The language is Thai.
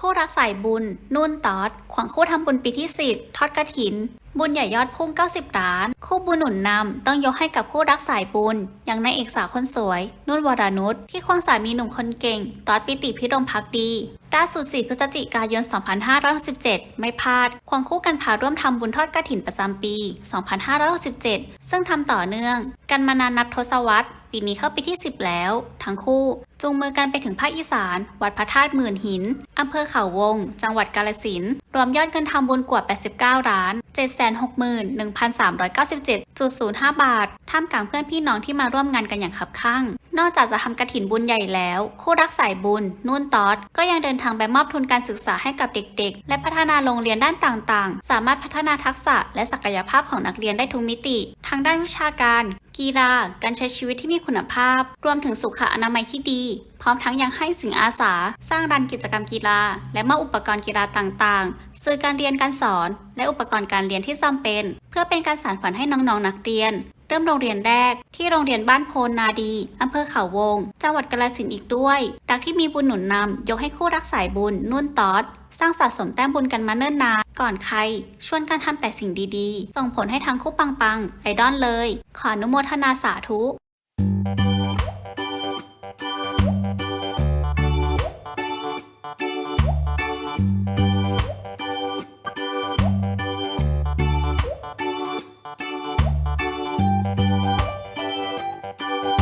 คู่รักสายบุญ นุ่นตอดขวังคู่ทำบุญปีที่ 10 ทอดกระถิน บุญใหญ่ยอดพุ่ง 90 ล้าน คู่บุญหนุนนำต้องยกให้กับคู่รักสายบุญ อย่างนายเอกสาวคนสวย นุ่นวรานุชที่ควงสามีหนุ่มคนเก่ง ตอดปิติพิรมพักดีล่าสุด 4 พฤศจิกายน 2567 ไม่พลาด ควงคู่กันพาร่วมทำบุญทอดกระถินประจำปี 2567 ซึ่งทำต่อเนื่อง กันมานานนับทศวรรษ ปีนี้เข้าปีที่ 10 แล้ว ทั้งคู่จูงมือกันไปถึงภาคอีสาน วัดพระธาตุหมื่นหินอำเภอเขาวง จังหวัดกาลสินรวมยอดเงินทำบุญกว่า 89 ล้าน761,397.05 บาท ท่ามกลางเพื่อนพี่น้องที่มาร่วมงานกันอย่างคับข้างนอกจากจะทำกระถินบุญใหญ่แล้ว คู่รักสายบุญ นุ่นตอด ก็ยังเดินทางไปมอบทุนการศึกษาให้กับเด็กๆ และพัฒนาโรงเรียนด้านต่างๆ สามารถพัฒนาทักษะและศักยภาพของนักเรียนได้ทุกมิติทั้งด้านวิชาการ กีฬา การใช้ชีวิตที่มีคุณภาพ รวมถึงสุขอนามัยที่ดี พร้อมทั้งยังให้สิ่งอาสา สร้างรันกิจกรรมกีฬา และมอบอุปกรณ์กีฬาต่างๆ สื่อการเรียนการสอน และอุปกรณ์การเรียนที่จำเป็น เพื่อเป็นการสานฝันให้น้องๆนักเรียน เริ่มโรงเรียนแรก ที่โรงเรียนบ้านโพนนาดีอำเภอเขาวง จังหวัดกาฬสินธุ์อีกด้วยรักที่มีบุญหนุนนำยกให้คู่รักสายบุญ นุ่นตอด สร้างสะสมแต้มบุญกันมาเนิ่นนานก่อนใคร ชวนกันทำแต่สิ่งดีๆ ส่งผลให้ทั้งคู่ปังๆไอดอลเลย ขออนุโมทนาสาธุ 何?